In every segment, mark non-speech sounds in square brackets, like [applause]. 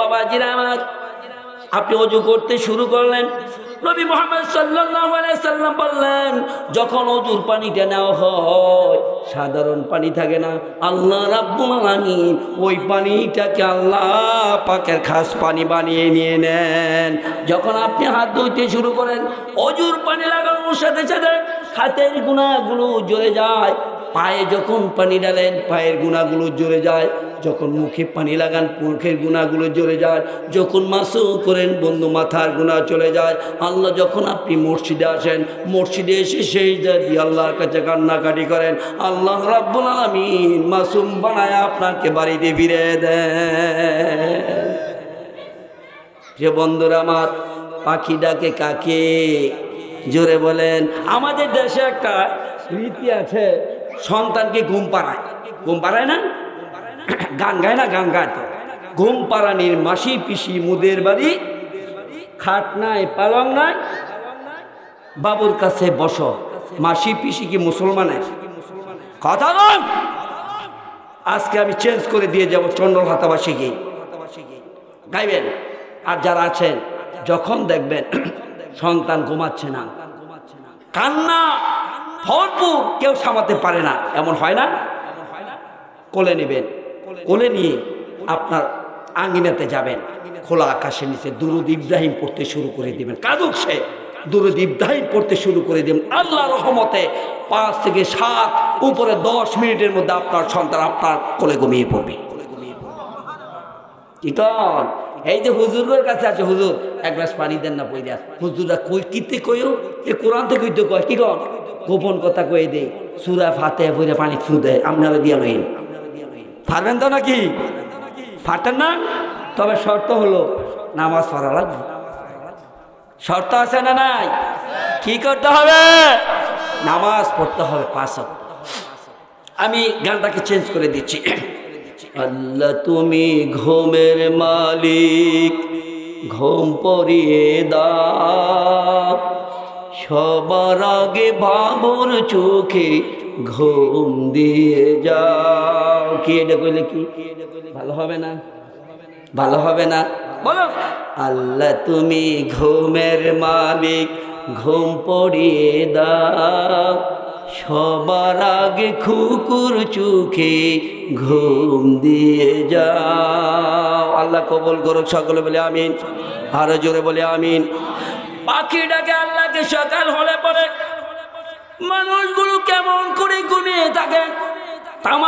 বাবাজিরা আমার, আপনি অজু করতে শুরু করলেন। নবী মোহাম্মদ সাল্লাম বললেন, যখন অজুর পানিটা নেওয়া হয়, সাধারণ পানি থাকে না। আল্লাহ রাব্বুল ওই পানিটাকে আল্লাহ পাকের খাস পানি বানিয়ে নিয়ে নেন। যখন আপনি হাত ধুইতে শুরু করেন, অজুর পানি লাগানোর সাথে সাথে হাতের গুণাগুলো জ্বলে যায়, পায়ে যখন পানি ডালেন পায়ের গুণাগুলো জ্বরে যায়। যখন মুখে পানি লাগান, মুখের গুণাগুলো জ্বরে যায়, যখন মাসও করেন, বন্ধু মাথার গুণা চলে যায়। আল্লাহ যখন আপনি মসজিদে আসেন, মসজিদে এসে সেই দিয়ে আল্লাহর কাছে কান্নাকাটি করেন, আল্লাহ রাব্বুল আলামিন মাসুম বানায় আপনাকে বাড়িতে ফিরে দেন। যে বন্ধুরা আমার, পাখি ডাকে কাকে? জোরে বলেন, আমাদের দেশে একটা রীতি আছে, সন্তানকে ঘুম পাড়ায়। ঘুম পাড়ায় না? [coughs] গান গায় না, গান গায় তো। ঘুম পাড়ানির মাসি পিসি মুদের বাড়ি, খাট নাই, পালং নাই। বাবুর কাছে বস, মাসি পিসি কি মুসলমানের? কথা বল। আজকে আমি চেঞ্জ করে দিয়ে যাব চন্ডল হাতাবাসীকে গাইবেন? আর যারা আছেন, যখন দেখবেন [coughs] সন্তান ঘুমাচ্ছে না। কান্না, ভরপুর, কেউ সামাতে পারে না। এমন হয় না? কোলে নেবেন। কোলে নিয়ে আপনার আঙ্গিনাতে যাবেন। খোলা আকাশের নিচে দুরুদ ইব্রাহিম পড়তে শুরু করে দিবেন। কাদুক সে। দুরুদ ইব্রাহিম পড়তে শুরু করে দেবেন। আল্লাহ রহমতে পাঁচ থেকে সাত, উপরে দশ মিনিটের মধ্যে আপনার সন্তান আপনার কোলে ঘুমিয়ে পড়বে। কিটন এই যে হুজুরের কাছে আছে, হুজুর, এক গ্লাস পানি দেন না পইরা হুজুরা কই, কিতে কইও? এ কোরআন থেকে কয় কি গোপন কথা কই দে সুরা ফাতে পইরা পানি ফু দেয়। আপনারা দিয়া লইন। পারবেন তো নাকি? ফাটেন না? তবে শর্ত হলো নামাজ পড়া লাগবে। শর্ত আছে না নাই? কি করতে হবে? নামাজ পড়তে হবে পাঁচ আমি গানটাকে চেঞ্জ করে দিচ্ছি। আল্লাহ তুমি ঘুমের মালিক, ঘুম পরিয়ে দাও। সবার আগে বাবুর চোখে ঘুম দিয়ে যাও। কি এটা কইলে কি? ভালো হবে না? ভালো হবে না? বলো। আল্লাহ তুমি ঘুমের মালিক, ঘুম পড়িয়ে দাও। সবার আগে খুকুর চোখে ঘুম দিয়ে যাও। আল্লাহ কবল করুক সকলে বলে আমিন। আরও জোরে বলে আমিন। পাখি ডাকে আল্লাহকে সকাল হলে পরে মানুষগুলো কেমন করে ঘুমিয়ে থাকে? তাম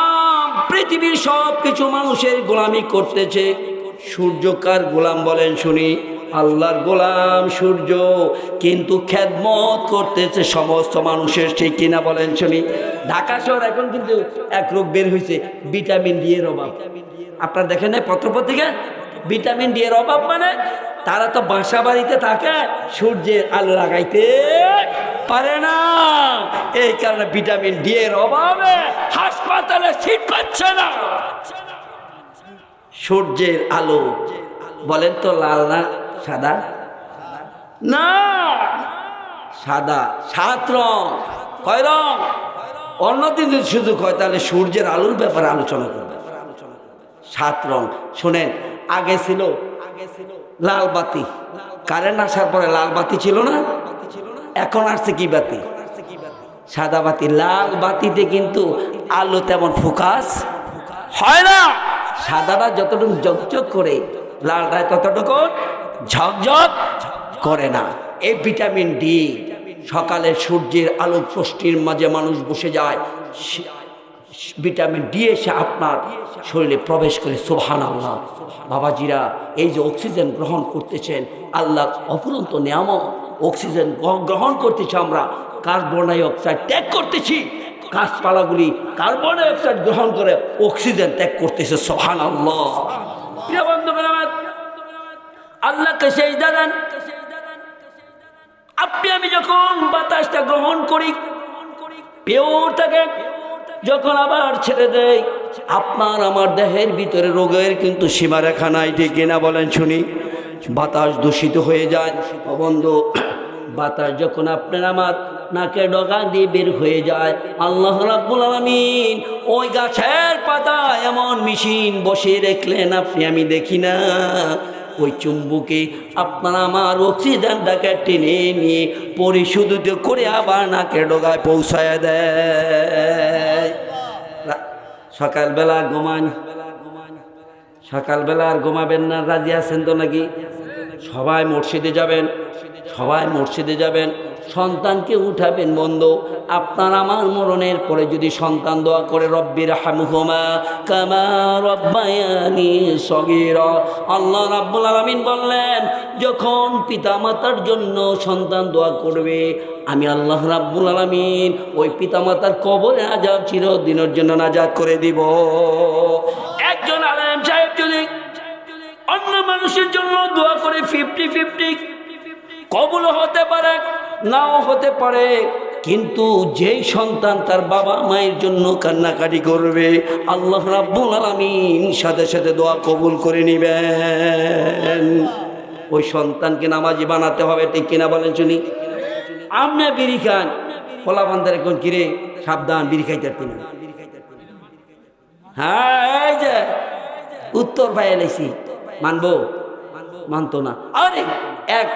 পৃথিবীর সব কিছু মানুষের গোলামি করতেছে। সূর্য কার গোলাম বলেন শুনি, আল্লাহর গোলাম সূর্য। কিন্তু খেদমত করতেছে সমস্ত মানুষের, ঠিক কিনা বলেন শুনি। ঢাকা শহর এখন কিন্তু এক রোগ বের হয়েছে ভিটামিন ডি এর অভাব। আপনার দেখেন পত্রপত্রিকা? ভিটামিন ডি এর অভাব মানে তারা তো বাসা বাড়িতে থাকে, সূর্যের আলো লাগাইতে পারে না। এই কারণে ভিটামিন ডি এর অভাবে হাসপাতালে সিট পাচ্ছে না। সূর্যের আলো, বলেন তো লাল না সাদা? না। সাদা, সাত রং। কয় রং? অন্যদিন যদি সুযোগ হয় তাহলে সূর্যের আলোর ব্যাপারে আলোচনা করবে। সাত রং। শোনেন, আগে ছিল লাল বাতি কারেন্ট আসার পরে লাল বাতি ছিল না? এখন আসছে কি বাতি? সাদা বাতি। লাল বাতিতে কিন্তু আলো তেমন ফোকাস হয় না। সাদাটা যতটুকু ঝকঝক করে, লালটা ততটুকু ঝকঝক করে না। এই ভিটামিন ডি। সকালে সূর্যের আলো পুষ্টির মাঝে মানুষ বসে যায়। ভিটামিন ডি এসে আপনার শরীরে প্রবেশ করে সোভান আল্লাহ বাবাজিরা, এই যে অক্সিজেন গ্রহণ করতেছেন, আল্লাহ অফুরন্ত নিয়ামক অক্সিজেন গ্রহণ করতেছি আমরা। কার্বন ডাই অক্সাইড ত্যাগ করতেছি। গাছপালাগুলি কার্বন ডাই অক্সাইড গ্রহণ করে অক্সিজেন ত্যাগ করতেছে সোহান আল্লাহ আল্লাহকে দাদান আপনি, আমি যখন বাতাসটা গ্রহণ করি, পিওর থাকে যখন আবার ছেড়ে দেয়, আপনার আমার দেহের ভিতরে রোগের কিন্তু সীমারেখা নাই, ঠিক কিনা বলেন শুনি। বাতাস দূষিত হয়ে যায়। বন্ধু, বাতাস যখন আপনার আমার নাকে ডগা দিয়ে বের হয়ে যায়, আল্লাহ রাব্বুল আলামিন ওই গাছের পাতা এমন মেশিন বসিয়ে রাখলেন, আপনি আমি দেখি না। ওই চুম্বুকে আপনার আমার অক্সিজেনটাকে টেনে নিয়ে পরিশোধিত করে আবার নাকে ডোগায় পৌঁছায় দেয়। সকালবেলা ঘুমান। সকালবেলা আর ঘুমাবেন না, রাজি আছেন তো নাকি? সবাই মসজিদে যাবেন। সবাই মসজিদে যাবেন। সন্তানকে উঠাবেন বন্ধ। আপনার আমার মরণের পরে যদি সন্তান দোয়া করে রব্বির হামহুমা কামা রব্বায়ানি সগীর। আল্লাহ রাব্বুল আলামিন বললেন, যখন পিতা মাতার জন্য সন্তান দোয়া করবে, আমি আল্লাহ রাব্বুল আলামিন ওই পিতা মাতার কবরে আজাব চিরদিনের জন্য নাজাদ করে দিব। একজন আলম সাহেব যদি অন্য মানুষের জন্য দোয়া করে, ফিফটি ফিফটি, কবুল হতে পারে। নাও হতে পারে, কিন্তু যেই সন্তান তার বাবা মায়ের জন্য কান্নাকাটি করবে, আল্লাহ রাব্বুল আলামিন সাথে সাথে দোয়া কবুল করে নেবেন। ওই সন্তানকে নামাজি বানাতে হবে, ঠিক কিনা বলেন শুনি। আমনে বিড়ি খান। ফলা বান্ধার এখন কিরে সাবধান, বিড়ি খাইতে পারতি না। হ্যাঁ এই যে, উত্তর পাই এলাইছি মানবো? মানতো না। আরে, এক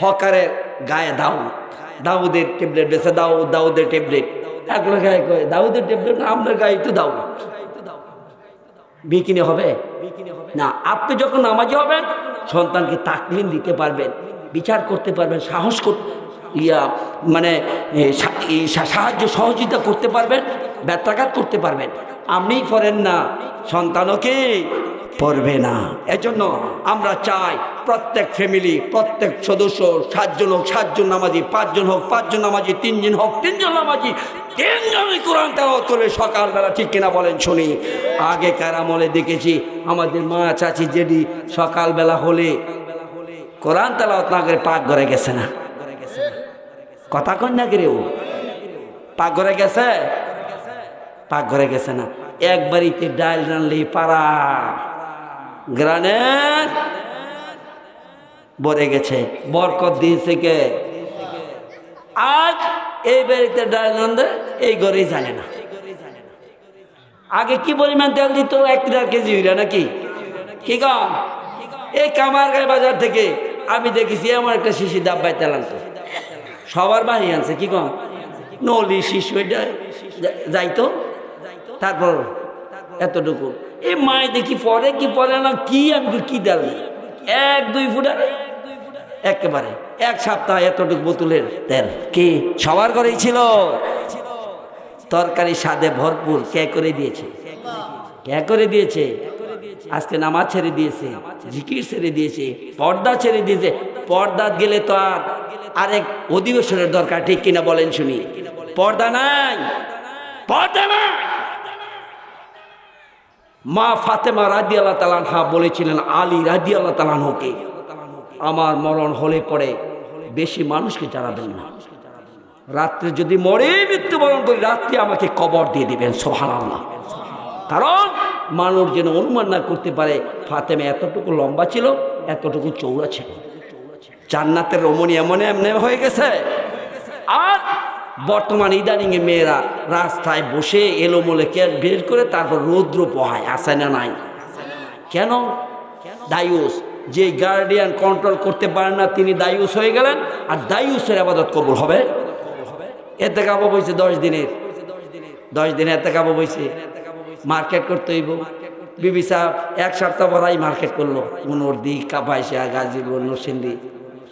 হকারের গায়ে দাউ দাউদের ট্যাবলেট বেছে দাউ দাউদের ট্যাবলেট। একলো গায়ে কয়, দাউদের ট্যাবলেট না, আপনার গায়ে তো দাউ বিকিনে হবে? না, আপনি যখন নামাজি হবেন, সন্তানকে তাকলিম দিতে পারবেন, বিচার করতে পারবেন, সাহস কর ইয়া মানে সাহায্য, সহযোগিতা করতে পারবেন ব্যত্রাঘাত করতে পারবেন। আপনিই করেন না, সন্তানও কি পড়বে না। এজন্য আমরা চাই প্রত্যেক ফ্যামিলি প্রত্যেক সদস্য, সাতজন হোক, সাতজন নামাজি, পাঁচজন হোক, পাঁচজন নামাজি, তিনজন হোক, তিনজন নামাজি, তিনজনই কোরআন তেলাওয়াত করবে, সকালবেলা ঠিক কিনা বলেন শুনি। আগেকার আমলে দেখেছি, আমাদের মা, চাচি জেডি সকালবেলা হলে কোরআন তেলাওয়াত না করে পাক ঘরে গেছে না। কথা কন না কে রে ও পাক ঘরে গেছে? পাক ঘরে গেছে না। একবারিতে ডাল রানলে পারা। গ্রানের ভরে গেছে, বরকত দিয়েছে কে? আজ এই বাড়িতে ডাল এই ঘরেই জানে না। আগে কি পরিমাণ তেল দিত? এক দেড় কেজি হইরা নাকি? কি কম এই কামার গায়ে বাজার থেকে আমি দেখেছি আমার একটা শিশি ডাব্বাই তেল আনতো। সবার বাড়ি আনছে, কি কম নলি শিশু যাইতো। তারপর এতটুকু। এই মায় দেখি পরে, কি পরে না, কি আমি কি দেল এক, দুই ফুট? একেবারে, এক সপ্তাহ এতটুকু বোতলের তেল কি? সবার ঘরেই ছিল। তরকারি স্বাদে ভরপুর। কে করে দিয়েছে? কে করে দিয়েছে? আজকে নামাজ ছেড়ে দিয়েছে, জিকির ছেড়ে দিয়েছে, পর্দা ছেড়ে দিয়েছে। পর্দা গেলে তো আর আরেক অধিবেশনের দরকার, ঠিক কিনা বলেন শুনি। পর্দা নাই। পর্দা নাই। মা ফাতেমা রাজি আল্লাহ তালানহা বলেছিলেন, আলী রাজি আল্লাহ তালানহকে আমার মরণ হলে পরে বেশি মানুষকে জানাবেন না। রাত্রে যদি মরে মৃত্যুবরণ করি, রাত্রে আমাকে কবর দিয়ে দিবেন সোহান আল্লাহ কারণ মানুষ যেন অনুমান না করতে পারে, ফাতেমা এতটুকু লম্বা ছিল, এতটুকু চৌড়া ছিল। জান্নাতের রমণী এমন এমন হয়ে গেছে। আর বর্তমান ইদানিং এ মেয়েরা রাস্তায় বসে এলোমলে কে বের করে তারপর রৌদ্র পোহায় আসে না নাই? কেন? দায়ুস। যে গার্ডিয়ান কন্ট্রোল করতে পারেন না, তিনি দায়ুস হয়ে গেলেন, আর দায়ুসের আবাদত কবুল হবে? এতে কাবো বইছে দশ দিনের। দশ দিনে এতে কাবো বইছে। মার্কেট করতে হইব। বিবি সাহেব এক সপ্তাহ পরাই মার্কেট করল। উনর্দি কাপাইসা গাজীপুর, নরসিংদী।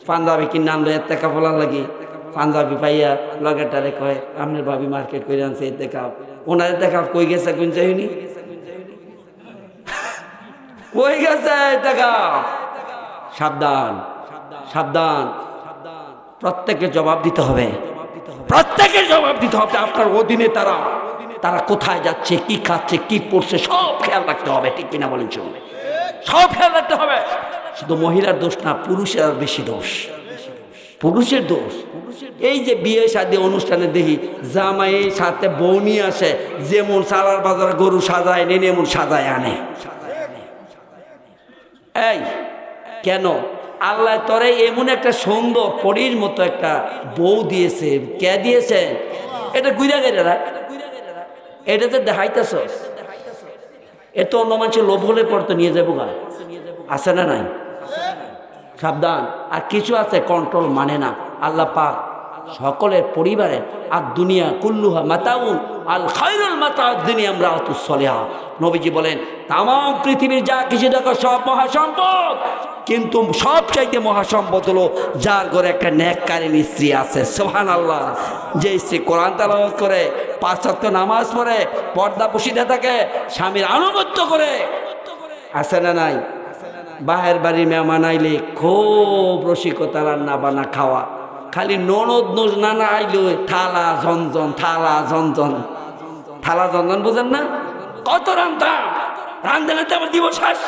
পাঞ্জাবি কিনে আনলো এতে কাপড়ার লাগি। পাঞ্জাবি পাইয়া লগেটারে কয়, আপনার ভাবি মার্কেট করে আনছে কাপ ওনার এতে কই গেছে কোন [laughs] কই গেছে কাপ সাবধান সাবধান। প্রত্যেকের জবাব দিতে হবে। প্রত্যেকের জবাব দিতে হবে, আপনার অধীনে তারা তারা কোথায় যাচ্ছে, কি খাচ্ছে, কি পড়ছে, সব খেয়াল রাখতে হবে, ঠিক কিনা বলেন শুনবে সব খেয়াল রাখতে হবে। শুধু মহিলার দোষ না, পুরুষের বেশি দোষ। পুরুষের দোষ। এই যে বিয়ে শাদী অনুষ্ঠানে দেখি জামাই সাথে বউ নিয়ে আসে, যেমন সালার বাজার গরু সাজায় নেন এমন সাজায় আনে। এই, কেন? আল্লাহ তরে এমন একটা সুন্দর পরীর মতো একটা বউ দিয়েছে। কে দিয়েছে? এটা গুইরা গেলে রাখ। এটা তো দেখাইতেছ। এত অন্য মানুষের লোভ হলে পর তো নিয়ে যাব গা। আছে না নাই? সাবধান। আর কিছু আছে কন্ট্রোল মানে না। আল্লাহ পাক সকলের পরিবারে আর দুনিয়া কুল্লুহা মাতাউন, আল খাইরুল মাতা দুনিয়া আমরা অতুসলেহা নবীজি বলেন তাম পৃথিবীর যা কিছু দেখো সব মহাসম্পদ। কিন্তু সব চাইতে মহাসম্পদ হলো যার ঘরে একটা ন্যাককালীন স্ত্রী আছে। সোহান আল্লাহ যে স্ত্রী কোরআন তালাওয়াত করে সপ্তাহ নামাজ পড়ে, পর্দা পুষিতে থাকে, স্বামীর আনুগত্য করে। আছে না নাই? বাহের বাড়ির মেহমান আইলে খুব রসিকতা রান্না বান্না খাওয়া। খালি ননদ নোজ নানা আইলে থালা ঝনঝন থালা ঝনঝন। থালা ঝনঝন বুঝেন না? কত রান্তাম রান্ধে তো আমার দিব শ্বাস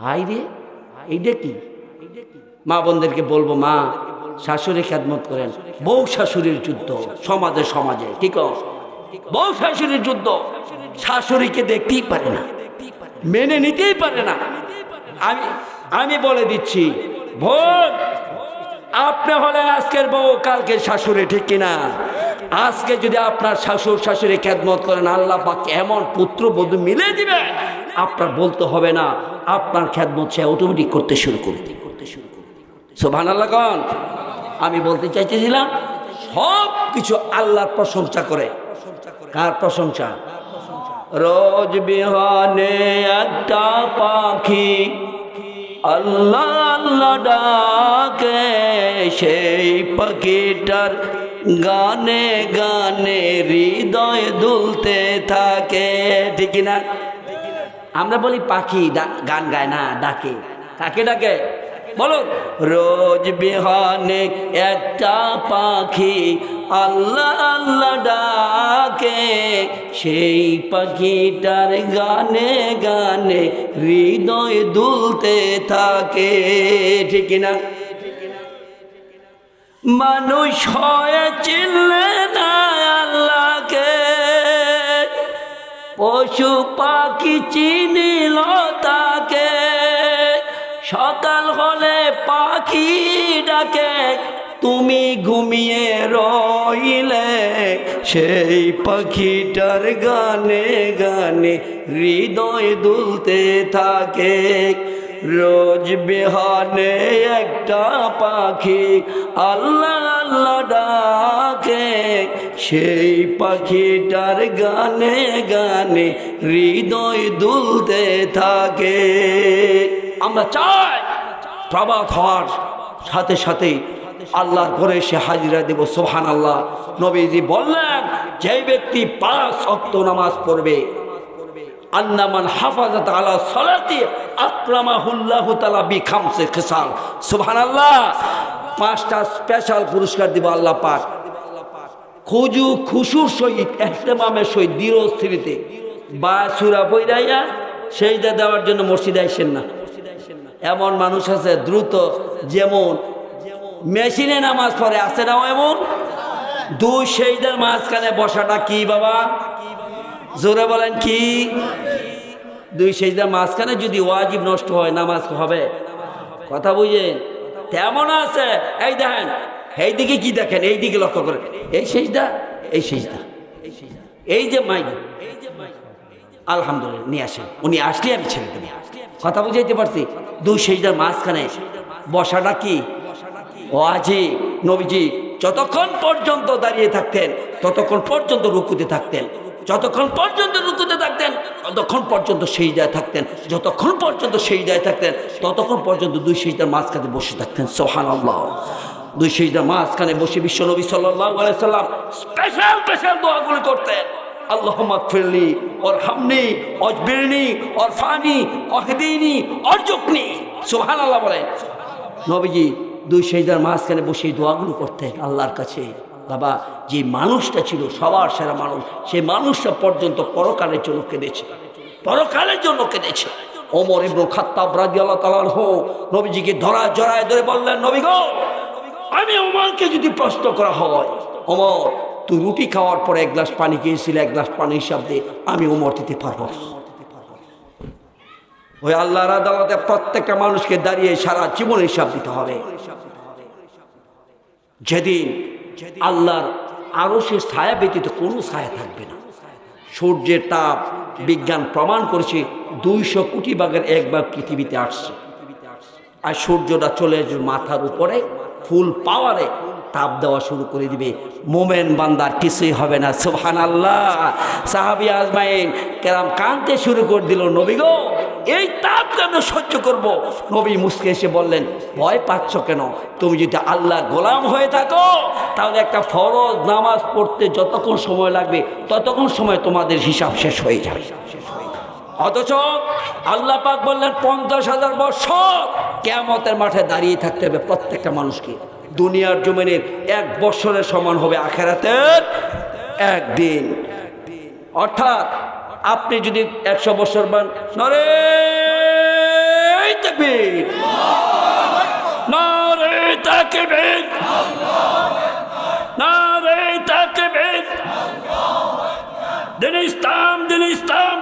হাই রে এইটা কি? মা বোনদেরকে বলব, মা, শাশুড়ি খেদমত করেন। বউ শাশুড়ির যুদ্ধ, সমাজে সমাজে ঠিক বউ শাশুড়ির যুদ্ধ, শাশুড়িকে দেখতেই পারে না। মেনে নিতেই পারে না। আমি আমি বলে দিচ্ছি, ভোট, আপনি হলেন আজকের বউ, কালকের শাশুড়ি, ঠিক কিনা? আজকে যদি আপনার শাশুড়, শাশুড়ি খেদমত করেন, আল্লাহ পাক এমন পুত্র, বধূ মিলে দিবে, আপনার বলতে হবে না, আপনার খেদমত সে অটোমেটিক করতে শুরু করবে সোভান আল্লাহ কন। আমি বলতে চাইতেছিলাম সব কিছু আল্লাহর প্রশংসা করে। কার প্রশংসা? রোজ বিহানে একটা পাখি, আল্লাহ আল্লাহ ডাকে সেই পাখিটার গানে গানে হৃদয় দুলতে থাকে। ঠিক না আমরা বলি পাখি গান গায় না, ডাকে। কাকে ডাকে? বলো রোজ বিহানে একটা পাখি আল্লাহ আল্লাহ ডাকে, সেই পাখিটার গানে গানে হৃদয় দুলতে থাকে, ঠিক না মানুষ হয়ে চিনলে না আল্লাহকে, পশু পাখি চিনিল তাকে সকাল হলে পাখি ডাকে, তুমি ঘুমিয়ে রইলে। সেই পাখিটার গানে গানে হৃদয় দুলতে থাকে। রোজ বিহানে একটা পাখি আল্লাহ আল্লাহ ডাকে। সেই পাখিটার গানে গানে হৃদয় দুলতে থাকে। আমরা চাই প্রবাদ হওয়ার সাথে সাথে আল্লাহর ঘরে সে হাজিরা দেব সোহান আল্লাহ নবীজি বললেন যে ব্যক্তি পাঁচ অক্ত নামাজ পড়বে, আন্নামান হাফাজত আলা সলাতি আকরামাহুল্লাহ তালা বি খামসে খেসাল। সুবহানাল্লাহ। পাঁচটা স্পেশাল পুরস্কার দিব আল্লাহ পাক। খুজু খুশুর সহিত, এহতেমামের সহিত দৃঢ় স্থিরিতে বা সুরা বৈরাইয়া সেইটা দেওয়ার জন্য মসজিদে আইসেন না। এমন মানুষ আছে দ্রুত, যেমন মেশিনে নামাজ পড়ে, আছে না এমন? দুই সেইদার মাঝখানে বসাটা কি বাবা? জোরে বলেন কি? দুই সেজদার মাঝখানে যদি ওয়াজিব নষ্ট হয়, নামাজ হবে? কথা বুঝেন? তেমন আছে। এই দেখেন, এই দিকে কি দেখেন? এই দিকে লক্ষ্য করেন। এই সেজদা এই সেজদা এই যে মাইক আলহামদুলিল্লাহ, নিয়ে আসেন। উনি আসলে আমি ছেড়ে দেবো। কথা বুঝাইতে পারছি? দুই সেজদার মাঝখানে। বসাটা কি? ওয়াজি, নবীজি, যতক্ষণ পর্যন্ত দাঁড়িয়ে থাকতেন, ততক্ষণ পর্যন্ত রুকুতে থাকতেন। যতক্ষণ পর্যন্ত রুকুতে থাকতেন, ততক্ষণ পর্যন্ত সেই যায় থাকতেন। যতক্ষণ পর্যন্ত সেই যায় থাকতেন, ততক্ষণ পর্যন্ত দুই সেইটার মাঝখানে বসে থাকতেন। সোহান আল্লাহ দুই সেইটার মাঝখানে বসে বিশ্ব নবী সাল্লাহ সাল্লাম স্পেশাল স্পেশাল দোয়াগুলি করতেন। আল্লাহ মাকফিরলি ওর হামনি অজবিরনি ওর ফানি অহদিনী অর্জকনি সোহান আল্লাহ বলেন। নবীজি দুই সেইদার মাঝখানে বসে দোয়াগুলো করতেন আল্লাহর কাছে। বাবা, যে মানুষটা ছিল সবার সেরা মানুষ সেই মানুষটা পর্যন্ত পরকালের জন্য কেঁদেছে। পরকালের জন্য কেঁদেছে। ওমর ইবনুল খাত্তাব রাজি আল্লাহ তালান হো নবীজিকে ধরা জড়ায় ধরে বললেন, নবী গো, আমি ওমরকে যদি প্রশ্ন করা হয়, ওমর তুই রুটি খাওয়ার পরে এক গ্লাস পানি খেয়েছিলে, এক গ্লাস পানি হিসাব দিয়ে আমি ওমর দিতে পারব। ওই আল্লাহর আদালতে প্রত্যেকটা মানুষকে দাঁড়িয়ে সারা জীবন হিসাব দিতে হবে। যেদিন আল্লাহর আরও সে ছায়া ব্যতীত কোনো ছায়া থাকবে না। সূর্যের তাপ বিজ্ঞান প্রমাণ করেছে দুইশো কোটি ভাগের এক ভাগ পৃথিবীতে আসছে। আর সূর্যটা চলে মাথার উপরে ফুল পাওয়ারে তাপ দেওয়া শুরু করে দিবে। মোমেন বান্দার কিছুই হবে না। সুবহান আল্লাহ সাহাবি আজমাইন কেরাম কানতে শুরু করে দিল, নবী গো, এই তাপ কেন সহ্য করব? নবী মুসকে এসে বললেন, ভয় পাচ্ছ কেন? তুমি যদি আল্লাহ গোলাম হয়ে থাকো, তাহলে একটা ফরজ নামাজ পড়তে যতক্ষণ সময় লাগবে, ততক্ষণ সময় তোমাদের হিসাব শেষ হয়ে যাবে। অথচ আল্লাহ পাক বললেন, পঞ্চাশ হাজার বছর কেয়ামতের মাঠে দাঁড়িয়ে থাকতে হবে প্রত্যেকটা মানুষকে। দুনিয়ার জমিনের এক বছরের সমান হবে আখেরাতের একদিন। অর্থাৎ আপনি যদি একশো বছর বান নরে দিন ইসলাম দিন ইসলাম।